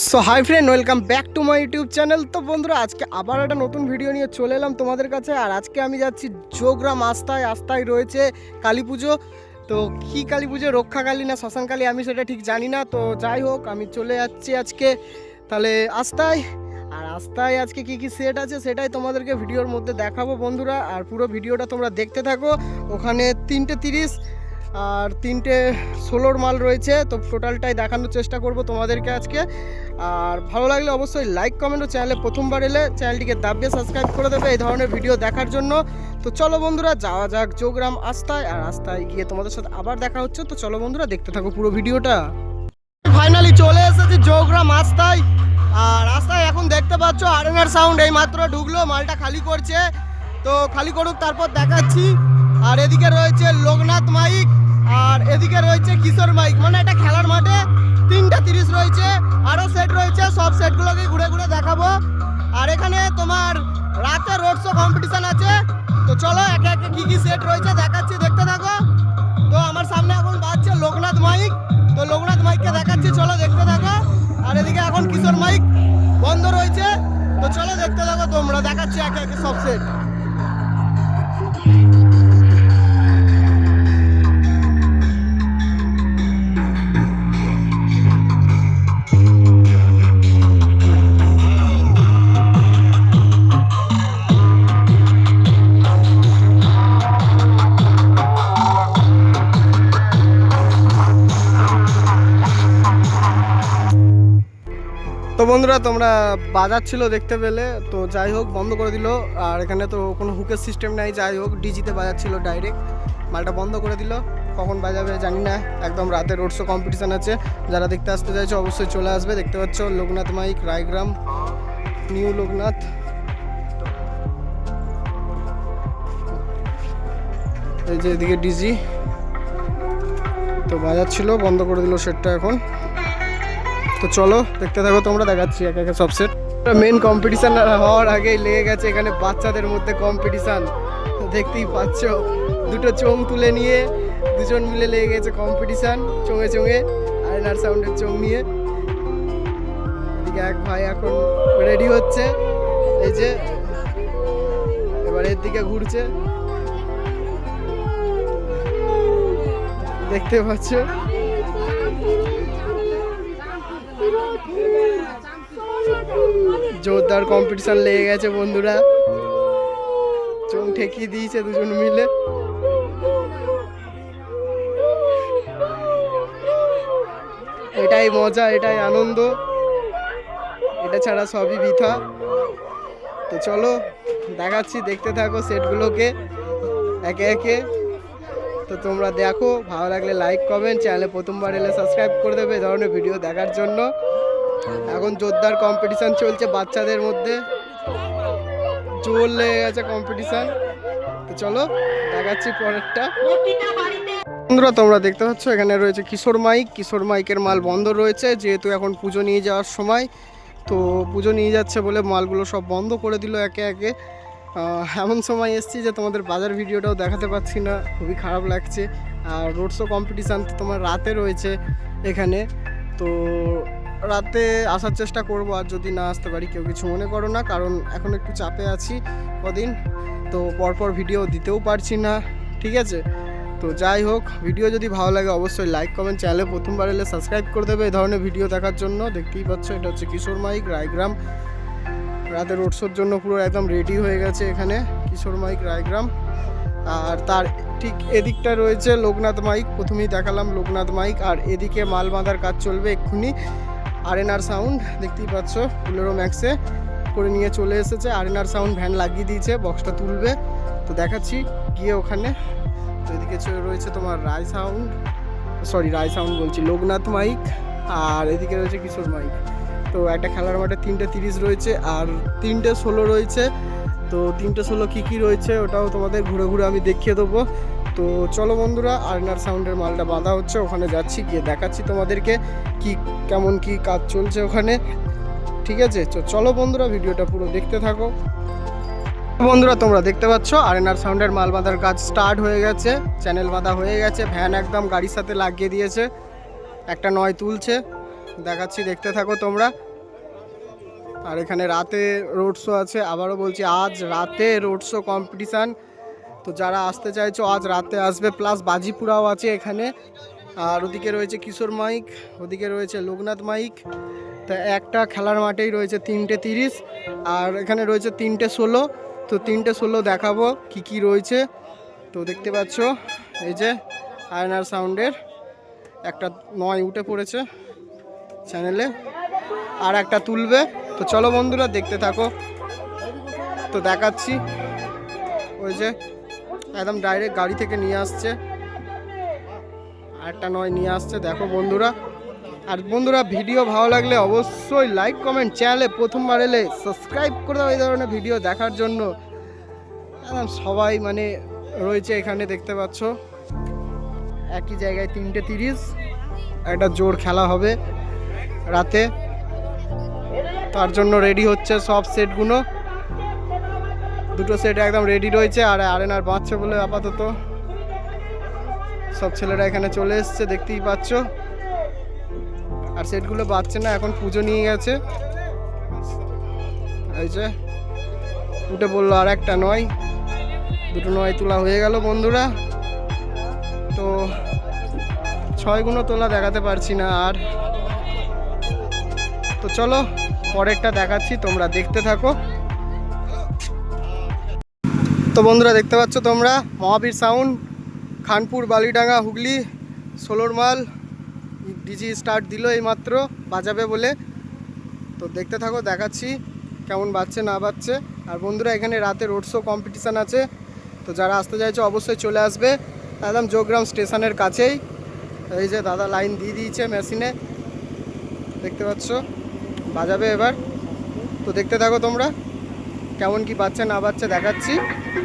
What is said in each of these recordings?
So hi friend welcome back to my YouTube channel তো বন্ধুরা, আজকে আবার একটা নতুন ভিডিও নিয়ে চলে এলাম তোমাদের কাছে, আর আজকে আমি যাচ্ছি যোগরাম আস্তায় আস্তায় রয়েছে কালী পুজো। তো কী কালী পুজো রক্ষাকালী না শ্মশানকালী আমি সেটা ঠিক জানি না। তো যাই হোক, আমি চলে যাচ্ছি আজকে তাহলে আস্তায়। আর আস্তায় আজকে কি কি সেট আছে, সেটাই তোমাদেরকে ভিডিওর মধ্যে দেখাবো বন্ধুরা। আর পুরো ভিডিওটা তোমরা দেখতে থাকো, ওখানে তিনটে তিরিশ আর তিনটে ষোলোর মাল রয়েছে, তো টোটালটাই দেখানোর চেষ্টা করব তোমাদেরকে আজকে। আর ভালো লাগলে অবশ্যই লাইক কমেন্ট ও চ্যানেলে প্রথমবার এলে চ্যানেলটিকে দাবিয়ে সাবস্ক্রাইব করে দেবে এই ধরনের ভিডিও দেখার জন্য। তো চলো বন্ধুরা, যাওয়া যাক যোগরাম আস্তায়, আর আস্তায় গিয়ে তোমাদের সাথে আবার দেখা হচ্ছে। তো চলো বন্ধুরা, দেখতে থাকো পুরো ভিডিওটা। ফাইনালি চলে এসেছি যোগরাম আস্তায়, আর রাস্তায় এখন দেখতে পাচ্ছ আরেনার সাউন্ড এই মাত্র ঢুকলো, মালটা খালি করছে। তো খালি করুক, তারপর দেখাচ্ছি। আর এদিকে রয়েছে লোকনাথ মাইক, আর এদিকে রয়েছে কিশোর মাইক। মানে এটা খেলার মাঠে তিনটা তিরিশ রয়েছে, আরও সেট রয়েছে, সব সেটগুলোকে ঘুরে ঘুরে দেখাবো। আর এখানে তোমার রাতে রোড শো কম্পিটিশন আছে। তো চলো একে একে কী কী সেট রয়েছে দেখাচ্ছি, দেখতে থাকো। তো আমার সামনে এখন বাজছে লোকনাথ মাইক। তো লোকনাথ মাইককে দেখাচ্ছি, চলো দেখতে থাকো। আর এদিকে এখন কিশোর মাইক বন্ধ রয়েছে। তো চলো দেখতে থাকো তোমরা, দেখাচ্ছি একে একে সব সেট বন্ধুরা, তোমরা বাজার ছিল দেখতে পেলে, তো যাই হোক, বন্ধ করে দিল। আর এখানে তো কোনো হুকের সিস্টেম নাই, যাই হোক ডিজিতে বাজার ছিল ডাইরেক্ট মালটা বন্ধ করে দিল। কখন বাজাবে জানি না, একদম রাতে রোড শো কম্পিটিশান আছে। যারা দেখতে আসতে চাইছো, অবশ্যই চলে আসবে। দেখতে পাচ্ছ লোকনাথ মাইক, রায়গ্রাম, নিউ লোকনাথ। এই যে এদিকে ডিজি তো বাজার ছিল, বন্ধ করে দিল সেটটা এখন। তো চলো, দেখতে থাকো, তোমরা দেখাচ্ছি এক একে সব সেট মেন কম্পিটিশান হওয়ার আগেই লেগে গেছে এখানে বাচ্চাদের মধ্যে কম্পিটিশান দেখতেই পাচ্ছ, দুটো চোং তুলে নিয়ে দুজন মিলে লেগে গেছে কম্পিটিশান চোঙে চোঙে আয়নার সাউন্ডের চোং নিয়ে। এক ভাই এখন রেডি হচ্ছে, এই যে, এবার এর দিকে ঘুরছে। দেখতে পাচ্ছ? জোরদার কম্পিটিশন লেগে গেছে বন্ধুরা। চোখ ঠেকিয়ে দিয়েছে দুজন মিলে। এটাই মজা, এটাই আনন্দ। এটা ছাড়া সবই বৃথা। তো চলো, দেখাচ্ছি, দেখতে থাকো সেটগুলোকে একে একে। তো তোমরা দেখো, ভালো লাগলে লাইক কমেন্ট চ্যানেলে প্রথমবার এলে সাবস্ক্রাইব করে দেবে এই ধরনের ভিডিও দেখার জন্য। এখন জোরদার কম্পিটিশন চলছে বাচ্চাদের মধ্যে। জোর লেগে গেছে কম্পিটিশন তো চলো, দেখাচ্ছি পরেরটা। বন্ধুরা, তোমরা দেখতে পাচ্ছ, এখানে রয়েছে কিশোর মাইক। কিশোর মাইকের মাল বন্ধ রয়েছে, যেহেতু এখন পুজো নিয়ে যাওয়ার সময়। তো পুজো নিয়ে যাচ্ছে বলে মালগুলো সব বন্ধ করে দিল একে একে। এমন সময় এসছি যে তোমাদের বাজার ভিডিওটাও দেখাতে পাচ্ছি না, খুবই খারাপ লাগছে। আর রোড শো কম্পিটিশান তো তোমার রাতে রয়েছে এখানে। তো রাতে আসার চেষ্টা করব, আর যদি না আসতে পারি কেউ কিছু মনে করো না, কারণ এখন একটু চাপে আছি কদিন, তো পরপর ভিডিও দিতেও পারছি না, ঠিক আছে? তো যাই হোক ভিডিও যদি ভালো লাগে অবশ্যই লাইক কমেন্ট চ্যানেলে প্রথমবার এলে সাবস্ক্রাইব করে দেবে এই ধরনের ভিডিও দেখার জন্য। দেখতেই পাচ্ছ, এটা হচ্ছে কিশোর মাইক, রায়গ্রাম। রাতে রোড শোর জন্য পুরো একদম রেডি হয়ে গেছে এখানে, কিশোর মাইক, রায়গ্রাম। আর তার ঠিক এদিকটা রয়েছে লোকনাথ মাইক, প্রথমেই দেখালাম লোকনাথ মাইক, আর এদিকে মাল বাঁধার কাজ চলবে এক্ষুনি। আরএনআর সাউন্ড দেখতেই পাচ্ছ বুলেরো ম্যাক্সে করে নিয়ে চলে এসেছে। আরএনআর সাউন্ড ভ্যান লাগিয়ে দিয়েছে বক্সটা তুলবে। তো দেখাচ্ছি, গিয়ে ওখানে। তো এদিকে রয়েছে তোমার Roy sound sorry Roy sound বলছি, লোকনাথ মাইক আর এদিকে রয়েছে কিশোর মাইক তো একটা খেলার মাঠে তিনটে তিরিশ রয়েছে, আর তিনটে ষোলো রয়েছে। তো তিনটে ষোলো কী কী রয়েছে, ওটাও তোমাদের ঘুরে ঘুরে আমি দেখিয়ে দেবো। তো চলো বন্ধুরা, আর্নার সাউন্ডের মালটা বাঁধা হচ্ছে, ওখানে যাচ্ছি, গিয়ে দেখাচ্ছি তোমাদেরকে কি, কেমন কি কাজ চলছে ওখানে। ঠিক আছে? তো চলো বন্ধুরা, ভিডিওটা পুরো দেখতে থাকো। বন্ধুরা, তোমরা দেখতে পাচ্ছ, আরেনার সাউন্ডের মাল বাঁধার কাজ স্টার্ট হয়ে গেছে চ্যানেল বাঁধা হয়ে গেছে ভ্যান একদম গাড়ির সাথে লাগিয়ে দিয়েছে, একটা নয় তুলছে। দেখাচ্ছি, দেখতে থাকো তোমরা। আর এখানে রাতে রোড শো আছে, আবারও বলছি, আজ রাতে রোড শো কম্পিটিশান তো যারা আসতে চাইছো, আজ রাতে আসবে। প্লাস বাজিপুরাও আছে এখানে। আর ওদিকে রয়েছে কিশোর মাইক, ওদিকে রয়েছে লোকনাথ মাইক। তা একটা খেলার মাঠেই রয়েছে তিনটে তিরিশ, আর এখানে রয়েছে তিনটে ষোলো। তো তিনটে ষোলো দেখাবো কি কি রয়েছে। তো দেখতে পাচ্ছ, এই যে আয়নার সাউন্ডের। একটা নয় উঠে পড়েছে চ্যানেলে, আর একটা তুলবে। তো চলো বন্ধুরা, দেখতে থাকো। তো দেখাচ্ছি, ওই যে একদম ডাইরেক্ট গাড়ি থেকে নিয়ে আসছে। আরেকটা নয়, নিয়ে আসছে। দেখো বন্ধুরা। আর বন্ধুরা ভিডিও ভালো লাগলে অবশ্যই লাইক কমেন্ট চ্যানেলে প্রথমবার এলে সাবস্ক্রাইব করে দাও এই ধরনের ভিডিও দেখার জন্য। একদম সবাই মানে রয়েছে এখানে, দেখতে পাচ্ছ। একই জায়গায় তিনটে তিরিশ। একটা জোর খেলা হবে রাতে। তার জন্য রেডি হচ্ছে সব সেটগুলো দুটো সেট একদম রেডি রয়েছে আর আর আরেনার বাঁচছে বলে আপাতত সব ছেলেরা এখানে চলে এসছে, দেখতেই পাচ্ছ। আর সেটগুলো বাচ্চে না, এখন পুজো নিয়ে গেছে। এই যে, উঠে বলল আর একটা নয়। দুটো নয় তোলা হয়ে গেল বন্ধুরা। তো ছয়গুলো তোলা দেখাতে পারছি না আর। তো চলো, পরেরটা দেখাচ্ছি, তোমরা দেখতে থাকো। তো বন্ধুরা দেখতে পাচ্ছ তোমরা, মহাবীর সাউন্ড খানপুর, বালিডাঙ্গা, হুগলি, ষোলোর মাল, ডিজি স্টার্ট দিল এইমাত্র, বাজাবে বলে। তো দেখতে থাকো, দেখাচ্ছি কেমন বাজছে, না বাজছে। আর বন্ধুরা, এখানে রাতে রোড শো কম্পিটিশান আছে। তো যারা আসতে চাইছো, অবশ্যই চলে আসবে। একদম যোগগ্রাম স্টেশনের কাছেই। এই যে দাদা লাইন দিয়ে দিয়েছে মেশিনে। দেখতে পাচ্ছ, বাজাবে এবার। তো দেখতে থাকো তোমরা, কেমন কি বাচ্চা না বাচ্চা দেখাচ্ছি। তো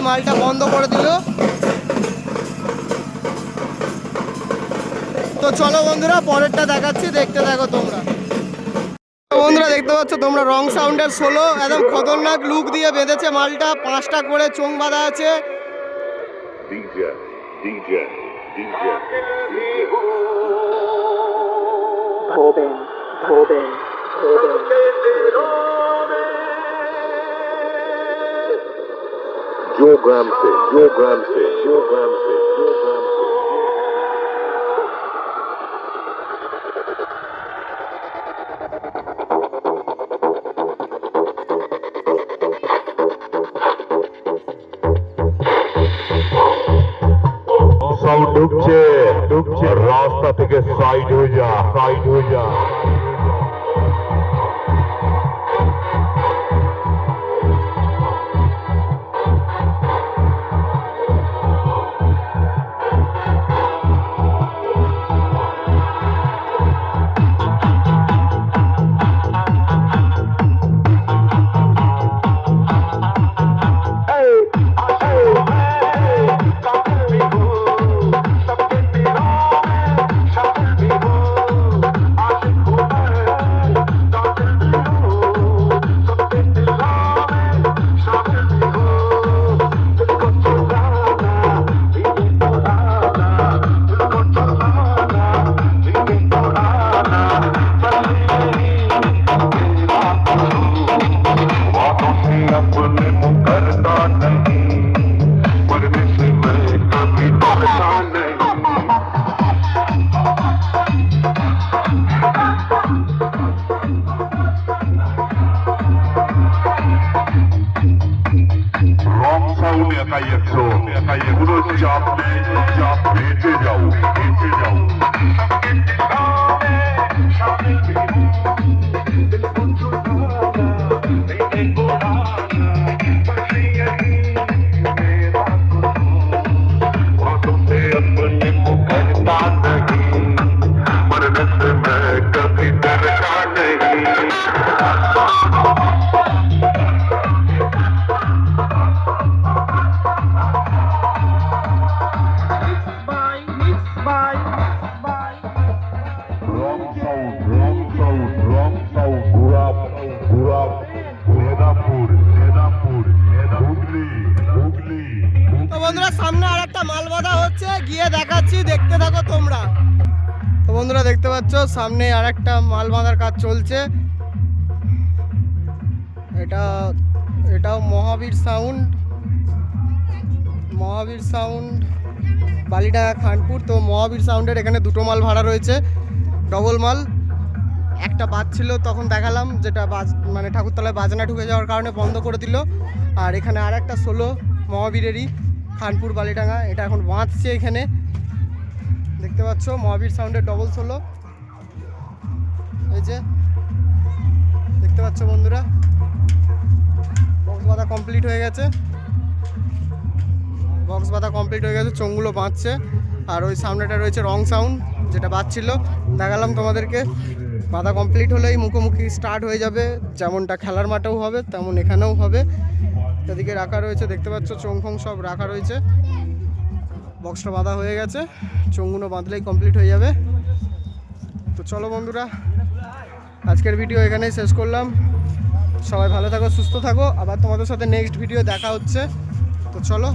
তাই মালটা বন্ধ করে দিল। তো চলো বন্ধুরা পরেরটা দেখাচ্ছি দেখতে দেখো তোমরা। বন্ধুরা দেখতে পাচ্ছ তোমরা রং সাউন্ডের ষোলো একদম খতরনাক লুক দিয়ে বেঁধেছে মালটা। পাঁচটা করে চোং বাঁধা আছে। DJ, DJ, DJ, Tobin, Tobin, Tobin. Joe Gramsci, Joe Gramsci, Joe Gramsci, Joe Gramsci. সব ঢুকছে ঢুকছে রাস্তা থেকে সাইড হয়ে যা সাইড হয়ে যা চাপ বেঁচে যাও বেঁচে যাও পাচ্ছ? সামনে আর একটা মাল বাঁধার কাজ চলছে। এটা, এটাও মহাবীর সাউন্ড মহাবীর সাউন্ড বালিডাঙ্গা, খানপুর। তো মহাবীর সাউন্ডের এখানে দুটো মাল ভাড়া রয়েছে। ডবল মাল। একটা বাজ ছিল, তখন দেখালাম, যেটা বাজ মানে ঠাকুরতলায় বাজনা ঢুকে যাওয়ার কারণে বন্ধ করে দিল। আর এখানে আর একটা ষোলো মহাবীরেরই খানপুর বালিডাঙ্গা এটা এখন বাঁচছে এখানে। দেখতে পাচ্ছ, মহাবীর সাউন্ডের ডবল ষোলো। এই যে, দেখতে পাচ্ছ বন্ধুরা? বক্স বাঁধা কমপ্লিট হয়ে গেছে। বক্স বাঁধা কমপ্লিট হয়ে গেছে, চোঙগুলো বাঁচছে আর ওই সামনেটা রয়েছে রং সাউন্ড যেটা বাজছিল। দেখালাম তোমাদেরকে। বাঁধা কমপ্লিট হলেই মুখোমুখি স্টার্ট হয়ে যাবে। যেমনটা খেলার মাঠেও হবে, তেমন এখানেও হবে। এদিকে রাখা রয়েছে, দেখতে পাচ্ছ চোং ফোং সব রাখা রয়েছে। বক্সটা বাঁধা হয়ে গেছে। চোঙগুলো বাঁধলেই কমপ্লিট হয়ে যাবে। তো চলো বন্ধুরা আজকের ভিডিও এখানেই শেষ করলাম। সবাই ভালো থাকো, সুস্থ থাকো। আবার তোমাদের সাথে নেক্সট ভিডিও দেখা হচ্ছে। তো চলো।